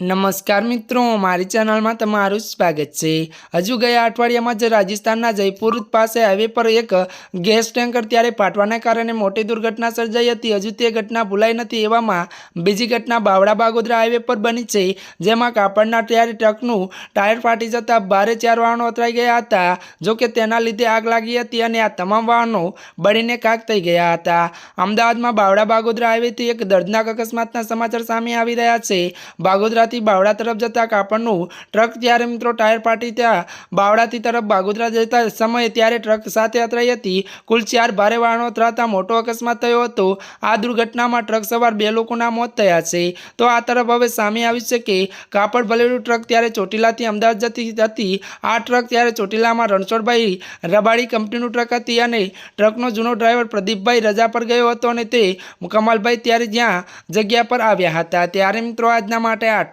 નમસ્કાર મિત્રો, મારી ચેનલમાં તમારું સ્વાગત છે. હજુ ગયા અઠવાડિયામાં જ રાજસ્થાનના જયપુર પાસે હાઈવે પર એક ગેસ ટેન્કર ત્યારે ફાટવાના કારણે મોટી દુર્ઘટના સર્જાઈ હતી. હજુ તે ઘટના ભૂલાઈ નથી એવામાં બીજી ઘટના બાવડા બાગોદરા હાઈવે પર બની છે, જેમાં કાપડના ત્યારે ટ્રકનું ટાયર ફાટી જતાં ભારે ચાર વાહનો અથડાઈ ગયા હતા. જો કે તેના લીધે આગ લાગી હતી અને આ તમામ વાહનો બળીને કાક થઈ ગયા હતા. અમદાવાદમાં બાવડા બાગોદરા હાઈવેથી એક દર્દનાક અકસ્માતના સમાચાર સામે આવી રહ્યા છે. બાગોદરાથી બાવડા તરફ જતા કાપડનું ટ્રક ત્યારે મિત્રો ટાયર પાટી ત્યાં બાવડાથી તરફ બાગોદરા જતા સમયે ત્યારે ટ્રક સાથે અથડાઈ હતી. કુલ ચાર ભારે વાહનો અથડાતા મોટો અકસ્માત થયો હતો. આ દુર્ઘટનામાં ટ્રક સવાર બે લોકોના મોત થયા છે. તો આ તરફ હવે સામે આવી છે કે કાપડ ભલેલું ટ્રક ત્યારે ચોટીલાથી અમદાવાદ જતી હતી. આ ટ્રક ત્યારે ચોટીલામાં રણછોડભાઈ રબાડી કંપનીનું ટ્રક હતી અને ટ્રકનો જૂનો ડ્રાઈવર પ્રદીપભાઈ રજા પર ગયો હતો અને તે કમલભાઈ ત્યારે જ્યાં જગ્યા પર આવ્યા હતા. ત્યારે મિત્રો આજના માટે